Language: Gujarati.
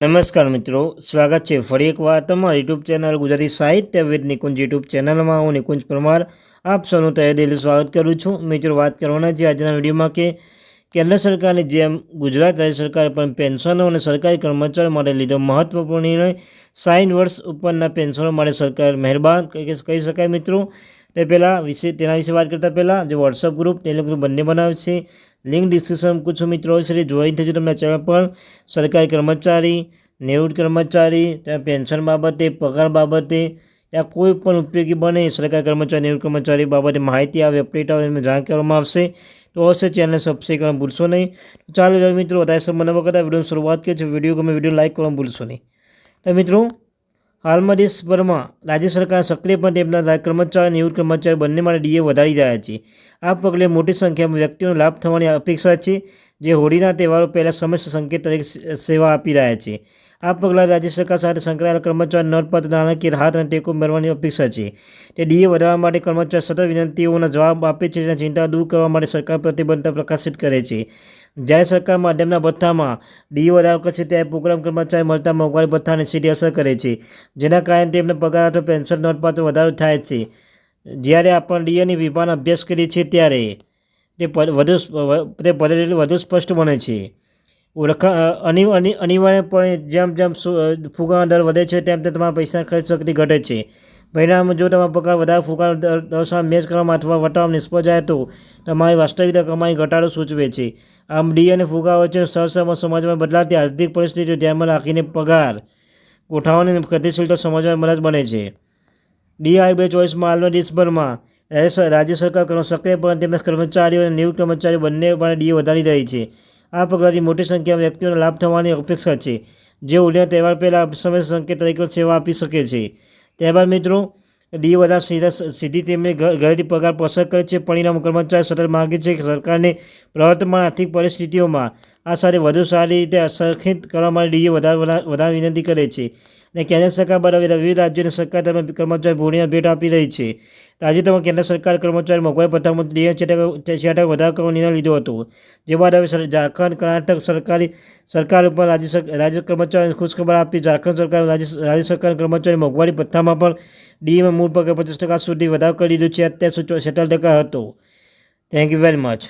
નમસ્કાર મિત્રો, સ્વાગત છે ફરી એકવાર તમારા યુટ્યુબ ચેનલ ગુજરાતી સાહિત્ય વિદ નિકુંજ યુટ્યુબ ચેનલમાં. હું નિકુંજ પરમાર, આપ સૌનું તહે દિલ સ્વાગત કરું છું. મિત્રો, વાત કરવાના છે આજના વિડીયોમાં કે કેન્દ્ર સરકારની જેમ ગુજરાત રાજ્ય સરકારે પણ પેન્શનો અને સરકારી કર્મચારીઓ માટે લીધો મહત્વપૂર્ણ નિર્ણય. સાઠ વર્ષ ઉપરના પેન્શનો માટે સરકાર મહેરબાન. કહી કહી શકાય મિત્રો? તે પહેલાં વિશે તેના વિશે વાત કરતાં પહેલાં જે વોટ્સઅપ ગ્રુપ ટેલિગ્રુપ ગ્રુપ બંને બનાવે છે. લિંક ડિસ્ક્રિપ્શન કુછ મિત્રો છે જોઈન થજો તમને ચેનલ પર. સરકારી કર્મચારી, નિવૃત્ત કર્મચારી, ત્યાં પેન્શન બાબતે, પગાર બાબતે, ત્યાં કોઈ પણ ઉપયોગી બને, સરકારી કર્મચારી, નિવૃત્ત કર્મચારી બાબતે માહિતી આવે અપડેટ આવે, એમને જાણ કરવામાં આવશે. તો હશે ચેનલને સબસ્ક્રાઈબ કરવાનું ભૂલશો નહીં. ચાલો મિત્રો, વધારે સમય વખત આ વિડીયોની શરૂઆત કરીએ. છે વીડિયો ગમે વીડિયો લાઇક કરવાનું ભૂલશો નહીં. તો મિત્રો હાલમાં દેશભરમાં રાજ્ય સરકાર સક્રિયપણે તેમના કર્મચારી નિવૃત્ત કર્મચારી બંને માટે ડીએ વધારી રહ્યા છે. આ પગલે મોટી સંખ્યામાં વ્યક્તિઓનો લાભ થવાની અપેક્ષા છે, જે હોળીના તહેવારો પહેલાં સમસ્ત સંકેત તરીકે સેવા આપી રહ્યા છે. આ પગલાં રાજ્ય સરકાર સાથે સંકળાયેલા કર્મચારી નોંધપાત્ર નાણાકીય રાહત અને ટેકો મેળવવાની અપેક્ષા છે. તે ડીએ વધારવા માટે કર્મચારી સતત વિનંતીઓના જવાબ આપે છે તેના ચિંતા દૂર કરવા માટે સરકાર પ્રતિબદ્ધતા પ્રકાશિત કરે છે. જ્યારે સરકાર માધ્યમના ભથ્થામાં ડીએ વધારો કરશે ત્યારે પ્રોગ્રામ કર્મચારી મળતા મોંઘવારી ભથ્થાને સીધી અસર કરે છે, જેના કારણે તેમને પગાર અથવા પેન્શન નોંધપાત્ર વધારો થાય છે. જ્યારે આપણે ડીએની વિભાગનો અભ્યાસ કરીએ છીએ ત્યારે તે વધુ તે વધુ સ્પષ્ટ બને છે. ઓળખા અનિવાર્યપણે જેમ જેમ ફુગાવાનો દર વધે છે, તેમ તેમ તમારા પૈસા ખર્ચ શક્તિ ઘટે છે. પરિણામે જો તમારો પગાર વધારે, ફુગાનો દર સાથે મેચ કરવામાં અથવા વટાવવામાં નિષ્ફળ જાય તો તમારી વાસ્તવિક કમાઈ ઘટાડો સૂચવે છે. આમ ડી અને ફુગા વચ્ચે સહસમ સમાજમાં બદલાતી આર્થિક પરિસ્થિતિઓ ધ્યાનમાં રાખીને પગાર ગોઠવવાની ગતિશીલતા સમજવા મદદ બને છે. ડીઆઈ બે ચોવીસમાં હાલમાં દેશભરમાં રાજ્ય સરકાર સક્રિયપણે તેમજ કર્મચારીઓ અને નિવૃત્ત કર્મચારીઓ બંને પણ ડી વધારી રહી છે. આ પગલાંથી મોટી સંખ્યામાં વ્યક્તિઓને લાભ થવાની અપેક્ષા છે. જે હોળીના તહેવાર પહેલાં સમય સંકેત તરીકે સેવા આપી શકે છે. ત્યારબાદ મિત્રો, ડી વધારે સીધા સીધી તેમને ઘરેથી પગાર પસાર કરે છે. પરિણામ કર્મચારી સતત માગે છે કે સરકારને પ્રવર્તમાન આર્થિક પરિસ્થિતિઓમાં આ સાથે વધુ સારી રીતે સંરક્ષિત કરવા માટે ડીએ વધારે વધારે વિનંતી કરે છે. અને કેન્દ્ર સરકાર બરાબર વિવિધ રાજ્યોની સરકાર તરફ કર્મચારી ભૂણીને ભેટ આપી રહી છે. તાજેતરમાં કેન્દ્ર સરકાર કર્મચારી મોંઘવારી ભથ્થામાં ડીએ છેટા વધારો કરવાનો નિર્ણય લીધો હતો. જે બાદ હવે ઝારખંડ, કર્ણાટક સરકારી સરકાર ઉપર રાજ્ય રાજ્ય કર્મચારીઓને ખુશખબર આપી. ઝારખંડ સરકાર રાજ્ય સરકાર કર્મચારી મોંઘવારી ભથ્થામાં પણ ડીએમાં મૂળ પગાર પચીસ ટકા સુધી વધારો કરી દીધો છે. અત્યારે સેટલ ટકા હતો. Thank you very much